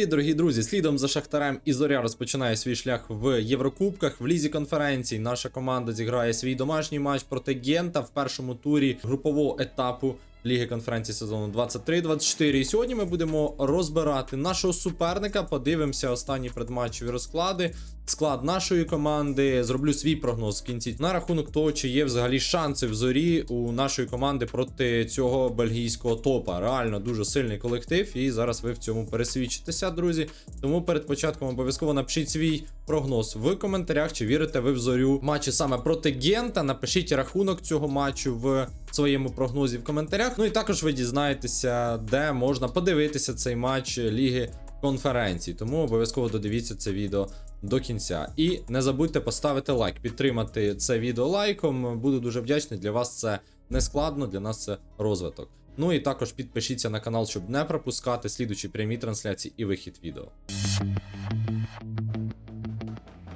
Привіт, дорогі друзі! Слідом за Шахтарем і Зоря розпочинає свій шлях в Єврокубках. В лізі конференцій наша команда зіграє свій домашній матч проти Гента в першому турі групового етапу Ліги конференції сезону 23-24. І сьогодні ми будемо розбирати нашого суперника. Подивимося останні предматчеві розклади. Склад нашої команди. Зроблю свій прогноз в кінці на рахунок того, чи є взагалі шанси в зорі у нашої команди проти цього бельгійського топа. Реально дуже сильний колектив, і зараз ви в цьому пересвідчитеся, друзі. Тому перед початком обов'язково напишіть свій прогноз в коментарях, чи вірите ви в зорю матчі саме проти Гента. Напишіть рахунок цього матчу в своєму прогнозі в коментарях. Ну і також ви дізнаєтеся, де можна подивитися цей матч Ліги конференцій. Тому обов'язково додивіться це відео до кінця. І не забудьте поставити лайк, підтримати це відео лайком. Буду дуже вдячний. Для вас це не складно, для нас це розвиток. Ну і також підпишіться на канал, щоб не пропускати слідучі прямі трансляції і вихід відео.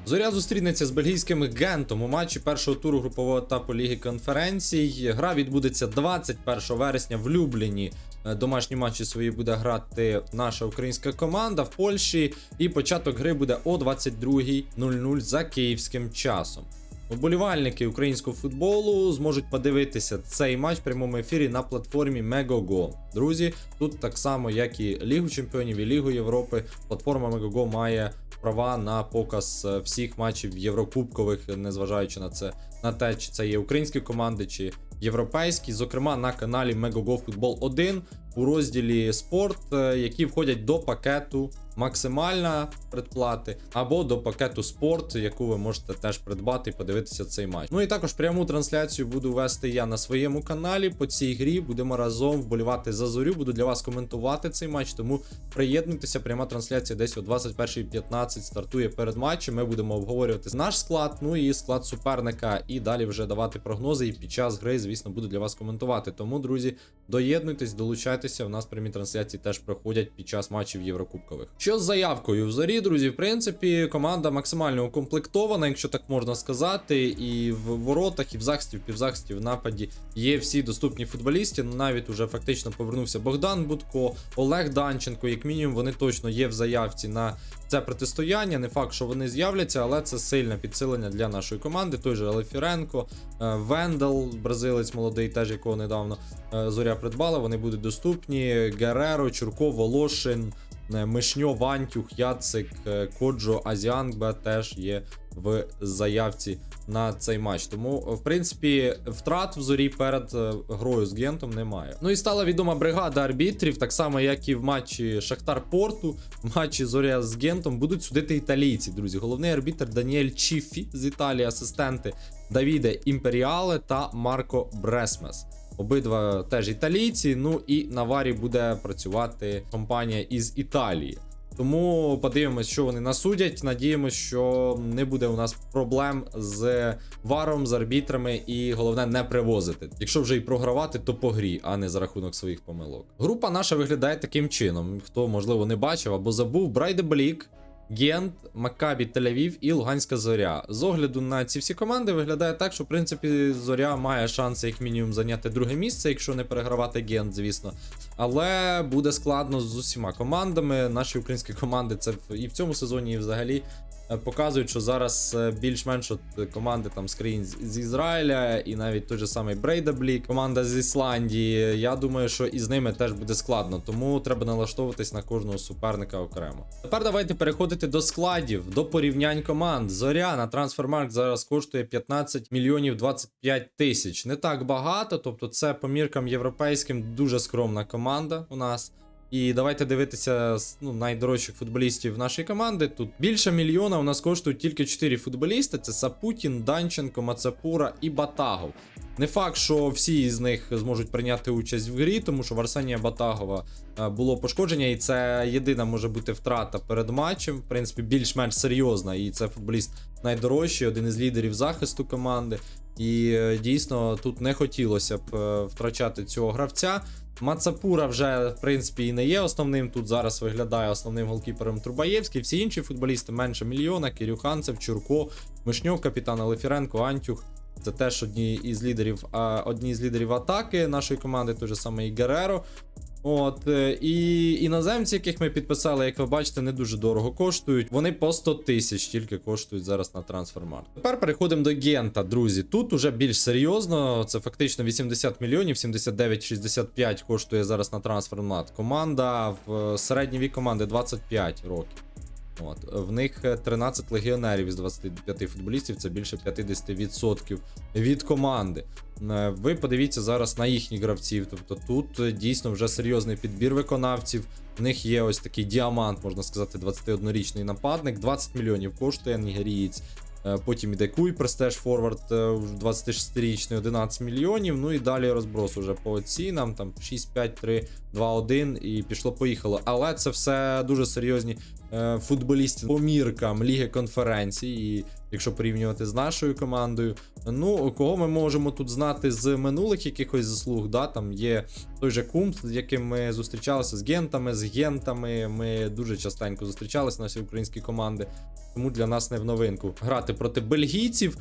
Зоря зустрінеться з бельгійським Гентом у матчі першого туру групового етапу Ліги конференцій. Гра відбудеться 21 вересня в Любліні. Е, Домашні матчі свої буде грати наша українська команда в Польщі. І початок гри буде о 22.00 за київським часом. Вболівальники українського футболу зможуть подивитися цей матч в прямому ефірі на платформі Megogo. Друзі, тут так само, як і Лігу Чемпіонів і Лігу Європи, платформа Megogo має права на показ е, всіх матчів єврокубкових, незважаючи на це на те, чи це є українські команди, чи європейські. Зокрема, на каналі Megogo Football 1 у розділі спорт, е, які входять до пакету максимальна предплати, або до пакету спорт, яку ви можете теж придбати і подивитися цей матч. Ну і також пряму трансляцію буду вести я на своєму каналі. По цій грі будемо разом вболівати за зорю. Буду для вас коментувати цей матч. Тому приєднуйтеся. Пряма трансляція десь о 21.15 стартує перед матчем. Ми будемо обговорювати наш склад, ну і склад суперника, і далі вже давати прогнози. І під час гри, звісно, буду для вас коментувати. Тому, друзі, доєднуйтесь, долучайтеся. У нас прямі трансляції теж проходять під час матчів Єврокубкових. Що з заявкою в зорі, друзі, в принципі, команда максимально укомплектована, якщо так можна сказати, і в воротах, і в захисті, в півзахисті, в нападі є всі доступні футболісти. Ну, навіть уже фактично повернувся Богдан Будко, Олег Данченко. Як мінімум, вони точно є в заявці на це протистояння. Не факт, що вони з'являться, але це сильне підсилення для нашої команди. Той же Алефіренко, е, Вендел, бразилець молодий, теж якого недавно е, зоря придбала. Вони будуть доступні. Гереро, Чурко, Волошин. Е, Мишньо, Вантюх, Яцик, е, Коджо, Азіангбе теж є в заявці на цей матч. Тому, в принципі, втрат в зорі перед е, грою з Гентом немає. Ну і стала відома бригада арбітрів, так само, як і в матчі Шахтар Порту, в матчі Зоря з Гентом будуть судити італійці, друзі. Головний арбітр Даніель Чіфі з Італії, асистенти Давіде Імперіале та Марко Бресмес. Обидва теж італійці. Ну і на варі буде працювати компанія із Італії. Тому подивимось, що вони насудять. Надіємося, що не буде у нас проблем з варом, з арбітрами, і головне не привозити. Якщо вже і програвати, то по грі, а не за рахунок своїх помилок. Група наша виглядає таким чином. Хто можливо не бачив або забув, Брайде Блік. Гент, Макабі, Тель-Авів і Луганська Зоря. З огляду на ці всі команди виглядає так, що в принципі Зоря має шанси як мінімум зайняти друге місце, якщо не перегравати Гент, звісно. Але буде складно з усіма командами. Наші українські команди це і в цьому сезоні, і взагалі показують, що зараз е, більш-менш команди там з- з Ізраїля, і навіть той же самий Брейдаблі, команда з Ісландії. Я думаю, що із ними теж буде складно, тому треба налаштовуватись на кожного суперника окремо. Тепер давайте переходити до складів, до порівнянь команд. Зоря на трансфермарк зараз коштує 15 мільйонів 25 тисяч. Не так багато, тобто це по міркам європейським дуже скромна команда у нас. І давайте дивитися ну, найдорожчих футболістів нашої команди. Тут більше мільйона у нас коштують тільки 4 футболісти: це Сапутін, Данченко, Мацапура і Батагов. Не факт, що всі з них зможуть прийняти участь в грі, тому що в Арсенія Батагова е, було пошкодження, і це єдина може бути втрата перед матчем. В принципі, більш-менш серйозна. І це футболіст найдорожчий, один із лідерів захисту команди. І е, дійсно тут не хотілося б е, втрачати цього гравця. Мацапура вже, в принципі, і не є основним. Тут зараз виглядає основним голкіпером Трубаєвський. Всі інші футболісти менше мільйона. Кирюханцев, Чурко, Мишньов, капітан Алефіренко, Антюх. Це теж одні із лідерів, одні з лідерів атаки нашої команди, той же самий Гереро. От е, і іноземці, яких ми підписали, як ви бачите, не дуже дорого коштують. Вони по 100 тисяч тільки коштують зараз на трансфермаркт. Тепер переходимо до Гента, друзі. Тут уже більш серйозно. Це фактично 80 мільйонів, 79,65 коштує зараз на трансформат. Команда в е, середній вік команди 25 років. От в них е, 13 легіонерів із 25 футболістів. Це більше 50% від команди. Е, Ви подивіться зараз на їхніх гравців. Тобто тут е, дійсно вже серйозний підбір виконавців. В них є ось такий діамант, можна сказати, 21-річний нападник. 20 мільйонів коштує нігерієць. Е, Потім іде Куй, престеж форвард е, 26-річний, 11 мільйонів. Ну і далі розброс уже по цінам, там 6, 5, 3, 2, 1 і пішло-поїхало. Але це все дуже серйозні е, футболісти по міркам Ліги конференції. І якщо порівнювати з нашою командою, ну кого ми можемо тут знати з минулих якихось заслуг, да, там є той же Кумт, з яким ми зустрічалися з гентами, з гентами. Ми дуже частенько зустрічалися наші українські команди. Тому для нас не в новинку грати проти бельгійців.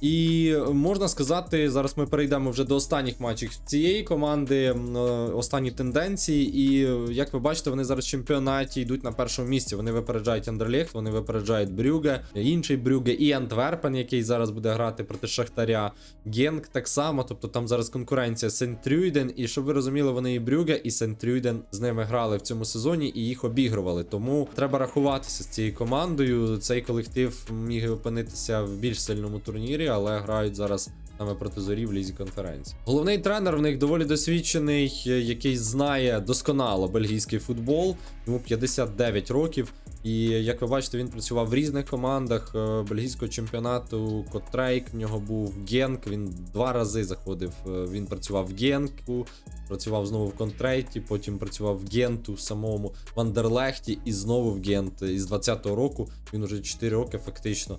І можна сказати, зараз ми перейдемо вже до останніх матчів цієї команди, е, останні тенденції. І е, як ви бачите, вони зараз в чемпіонаті йдуть на першому місці. Вони випереджають Андерлехт, вони випереджають Брюге, інший Брюге і Антверпен, який зараз буде грати проти Шахтаря. Генк так само. Тобто там зараз конкуренція Сент-Трюйден. І щоб ви розуміли, вони і Брюге, і Сент-Трюйден з ними грали в цьому сезоні і їх обігрували. Тому треба рахуватися з цією командою. Цей колектив міг опинитися в більш сильному турнірі, але грають зараз. Саме проти зорі в лізі конференції. Головний тренер в них доволі досвідчений, е, який знає досконало бельгійський футбол. Йому 59 років. І як ви бачите, він працював в різних командах е, бельгійського чемпіонату. Котрейк в нього був Генк. Він два рази заходив. е, Він працював в Генку, працював знову в Контрейті, потім працював в Генту самому в Андерлехті і знову в Гент. Із 20-го року він уже 4 роки фактично.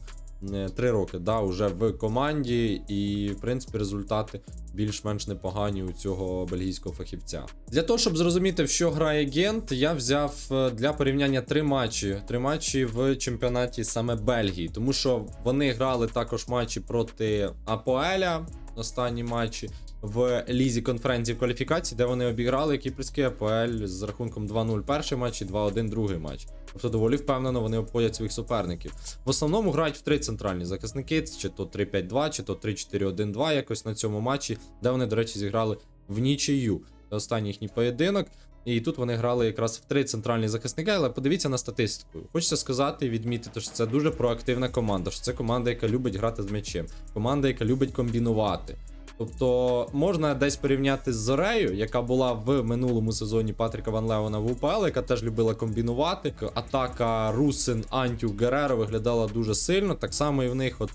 Е, Три роки, да, уже в команді, і в принципі результати більш-менш непогані у цього бельгійського фахівця. Для того, щоб зрозуміти, в що грає Гент, я взяв е, для порівняння три матчі. Три матчі в чемпіонаті саме Бельгії, тому що вони грали також матчі проти Апоеля, останні матчі. В лізі конференції в кваліфікації, де вони обіграли кіпрський АПЛ з рахунком 2-0 перший матч і 2-1 другий матч. Тобто доволі впевнено вони обходять своїх суперників. В основному грають в три центральні захисники, чи то 3-5-2, чи то 3-4-1-2 якось на цьому матчі, де вони, до речі, зіграли в нічию. Це останній їхній поєдинок. І тут вони грали якраз в три центральні захисники, але подивіться на статистику. Хочеться сказати і відмітити, що це дуже проактивна команда, що це команда, яка любить грати з м'ячем, команда, яка любить комбінувати. Тобто можна десь порівняти з Зорею, яка була в минулому сезоні Патріка Ван Леона в УПЛ, яка теж любила комбінувати. Атака Русин Антю Гереро виглядала дуже сильно. Так само і в них от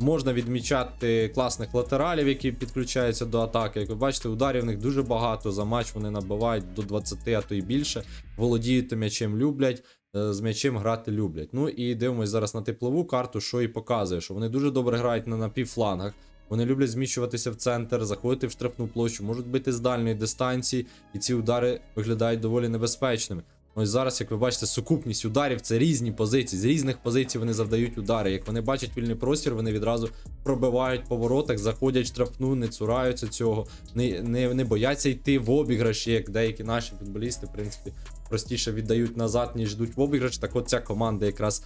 можна відмічати класних латералів, які підключаються до атаки. Як ви бачите, ударів в них дуже багато. За матч вони набивають до 20, а то й більше. Володіють м'ячем, люблять. е, З м'ячем грати люблять. Ну і дивимось зараз на теплову карту, що і показує, що вони дуже добре грають на напівфлангах. Вони люблять зміщуватися в центр, заходити в штрафну площу, можуть бити з дальньої дистанції, і ці удари виглядають доволі небезпечними. Ось зараз, як ви бачите, сукупність ударів це різні позиції. З різних позицій вони завдають удари. Як вони бачать вільний простір, вони відразу пробивають по воротах, заходять штрафну, не цураються цього, не, не, не бояться йти в обіграші, як деякі наші футболісти, в принципі, простіше віддають назад, ніж йдуть в обіграш. Так от ця команда якраз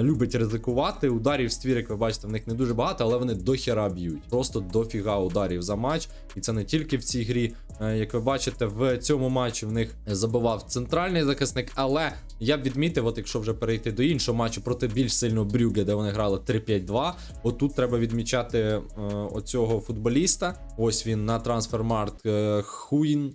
любить ризикувати. Ударів ствір, як ви бачите, в них не дуже багато, але вони дохіра б'ють. Просто дофіга ударів за матч. І це не тільки в цій грі. Е, Як ви бачите, в цьому матчі в них забивав центральний захисник, але я б відмітив, от якщо вже перейти до іншого матчу проти більш сильного Брюге, де вони грали 3-5-2. Отут треба відмічати е, оцього футболіста. Ось він на трансфермарт е, Хуін.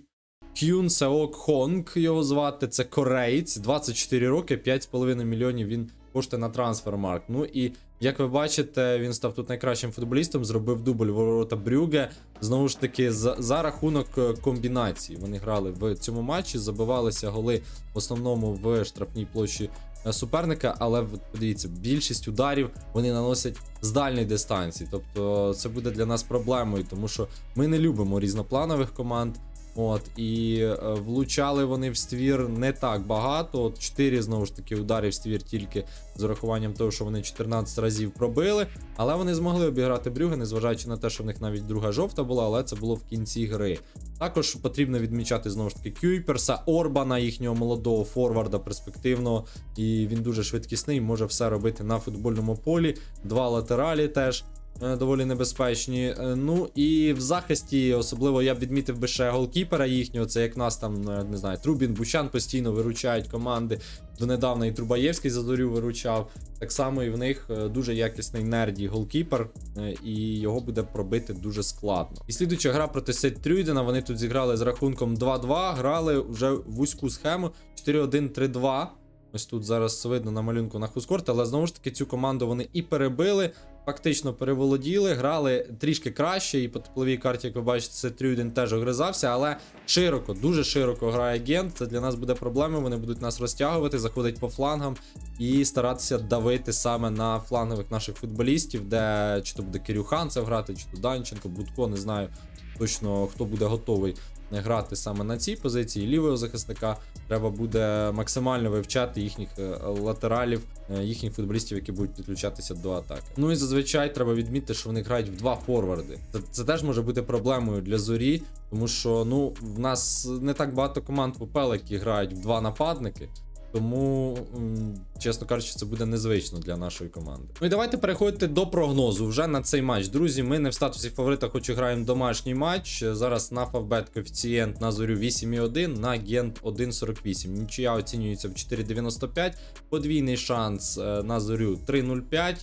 Кюн Сеок Хонг його звати, це кореєць, 24 роки, 5,5 мільйонів він коштує на трансфермарк. Ну і як ви бачите, він став тут найкращим футболістом, зробив дубль ворота Брюге. Знову ж таки, за, за рахунок е, комбінації. Вони грали в цьому матчі, забивалися голи в основному в штрафній площі е, суперника, але подивіться, більшість ударів вони наносять з дальньої дистанції. Тобто це буде для нас проблемою, тому що ми не любимо різнопланових команд. От і е, влучали вони в ствір не так багато. От 4 знову ж таки ударів в ствір тільки з урахуванням того, що вони 14 разів пробили. Але вони змогли обіграти Брюге, незважаючи на те, що в них навіть друга жовта була, але це було в кінці гри. Також потрібно відмічати знову ж таки Кюйперса, Орбана, їхнього молодого форварда, перспективного. І він дуже швидкісний, може все робити на футбольному полі. Два латералі теж. Е, Доволі небезпечні. Е, Ну і в захисті, особливо я б відмітив би ще голкіпера їхнього. Це як нас там, е, не знаю, Трубін, Бучан постійно виручають команди. Донедавна і Трубаєвський за зорю виручав. Так само і в них дуже якісний нерді голкіпер, і його буде пробити дуже складно. І слідуюча гра проти Сет Трюйдена. Вони тут зіграли з рахунком 2-2, грали вже вузьку схему 4-1-3-2. Ось тут зараз видно на малюнку на Хускорт, але знову ж таки цю команду вони і перебили, фактично переволоділи, грали трішки краще, і по тепловій карті, як ви бачите, це Трюден теж огризався, але широко, дуже широко грає Гент. Це для нас буде проблемою. Вони будуть нас розтягувати, заходить по флангам і старатися давити саме на флангових наших футболістів, де чи то буде Кирюханцев грати, чи то Данченко, Будко, не знаю точно хто буде готовий грати саме на цій позиції лівого захисника. Треба буде максимально вивчати їхніх е, латералів, е, їхніх футболістів, які будуть підключатися до атаки. Ну і зазвичай треба відмітити, що вони грають в два форварди. Це, це теж може бути проблемою для зорі, тому що ну в нас не так багато команд в УПЛ, які грають в два нападники. Тому, чесно кажучи, це буде незвично для нашої команди. Ну і давайте переходити до прогнозу вже на цей матч. Друзі, ми не в статусі фаворита, хоч і граємо домашній матч. Зараз на Фавбет коефіцієнт на зорю 8,1, на Гент 1,48. Нічия оцінюється в 4,95. Подвійний шанс е, на зорю 3,05.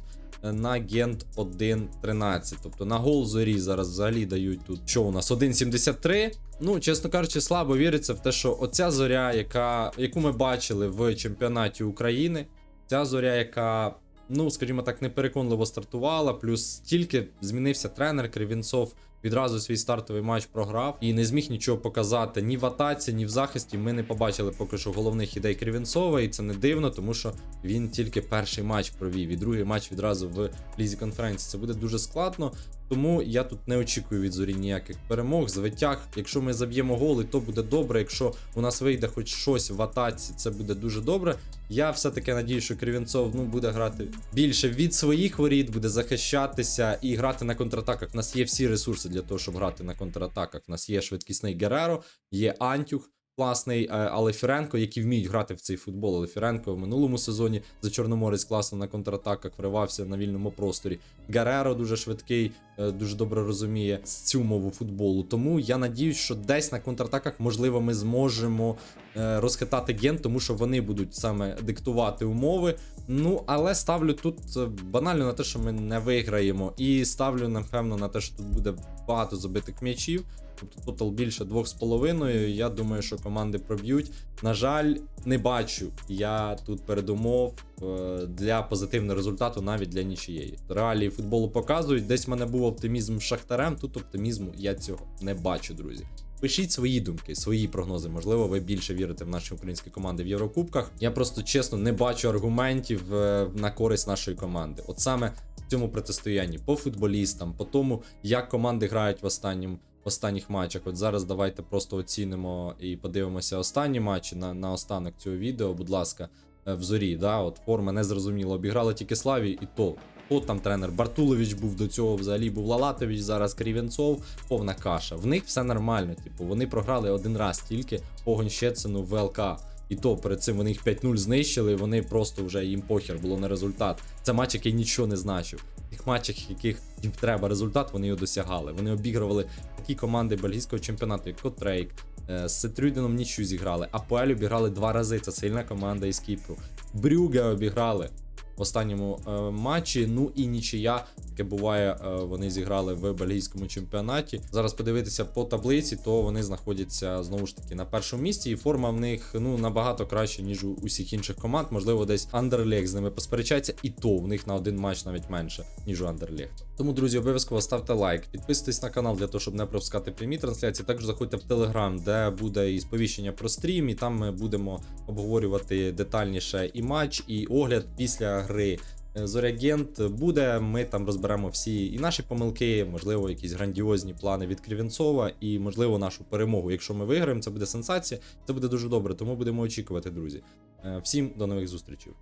Е, На Гент 1.13. Тобто на гол зорі зараз взагалі дають тут. Що у нас? 1.73. Ну, чесно кажучи, слабо віриться в те, що оця зоря, яка, яку ми бачили в чемпіонаті України, ця зоря, яка, ну, скажімо так, непереконливо стартувала, плюс тільки змінився тренер Кривінцов. Відразу свій стартовий матч програв і не зміг нічого показати ні в атаці, ні в захисті. Ми не побачили поки що головних ідей Кривінцова, і це не дивно, тому що він тільки перший матч провів, і другий матч відразу в лізі конференції. Це буде дуже складно. Тому я тут не очікую від зорі ніяких перемог, звитяг. Якщо ми заб'ємо голи, то буде добре. Якщо у нас вийде хоч щось в атаці, це буде дуже добре. Я все-таки надію, що Кривінцов ну, буде грати більше від своїх воріт, буде захищатися і грати на контратаках. У нас є всі ресурси для того, щоб грати на контратаках. У нас є швидкісний Гереро, є Антюх. Класний, е, але Фіренко, які вміють грати в цей футбол. Але Фіренко в минулому сезоні за Чорноморець класно на контратаках вривався на вільному просторі. Гареро дуже швидкий, е, дуже добре розуміє цю мову футболу. Тому я надіюсь, що десь на контратаках, можливо, ми зможемо е, розхитати ген, тому що вони будуть саме диктувати умови. Ну, але ставлю тут банально на те, що ми не виграємо. І ставлю, напевно, на те, що тут буде багато забитих м'ячів. Тобто тотал більше 2,5. Я думаю, що команди проб'ють. На жаль, не бачу я тут передумов е, для позитивного результату навіть для нічиєї. Реалії футболу показують. Десь в мене був оптимізм з Шахтарем. Тут оптимізму я цього не бачу, друзі. Пишіть свої думки, свої прогнози. Можливо, ви більше вірите в наші українські команди в Єврокубках. Я просто чесно не бачу аргументів е, на користь нашої команди. От саме в цьому протистоянні по футболістам, по тому, як команди грають в останньому в останніх матчах. От зараз давайте просто оцінимо і подивимося останні матчі на, на останок цього відео. Будь ласка, е, в зорі. Да? От форма не зрозуміла. Обіграли тільки Славі, і то. Хто там тренер? Бартулович був до цього, взагалі був Лалатович, зараз Крівенцов, повна каша. В них все нормально. Типу, вони програли один раз тільки Огонь Щецину в ВЛК. І то перед цим вони їх 5-0 знищили, вони просто вже їм похер було на результат. Це матч, який нічого не значив. Тих матчах, яких їм треба результат, вони його досягали. Вони обігрували такі команди бельгійського чемпіонату, як Котрейк, е, з Сетрюдином нічю зіграли. Апоель обіграли два рази. Це сильна команда із Кіпру. Брюге обіграли в останньому е, матчі. Ну і нічия, таке буває, е, вони зіграли в бельгійському чемпіонаті. Зараз подивитися по таблиці, то вони знаходяться знову ж таки на першому місці, і форма в них ну набагато краще, ніж у усіх інших команд. Можливо, десь Андерлех з ними посперечається, і то в них на один матч навіть менше, ніж у Андерлехта. Тому, друзі, обов'язково ставте лайк, підписуйтесь на канал для того, щоб не пропускати прямі трансляції. Також заходьте в Телеграм, де буде і сповіщення про стрім, і там ми будемо обговорювати детальніше і матч, і огляд після гри. е, Зорягент буде. Ми там розберемо всі і наші помилки, можливо, якісь грандіозні плани від Кривінцова, і можливо нашу перемогу. Якщо ми виграємо, це буде сенсація, це буде дуже добре. Тому будемо очікувати, друзі. Е, Всім до нових зустрічей.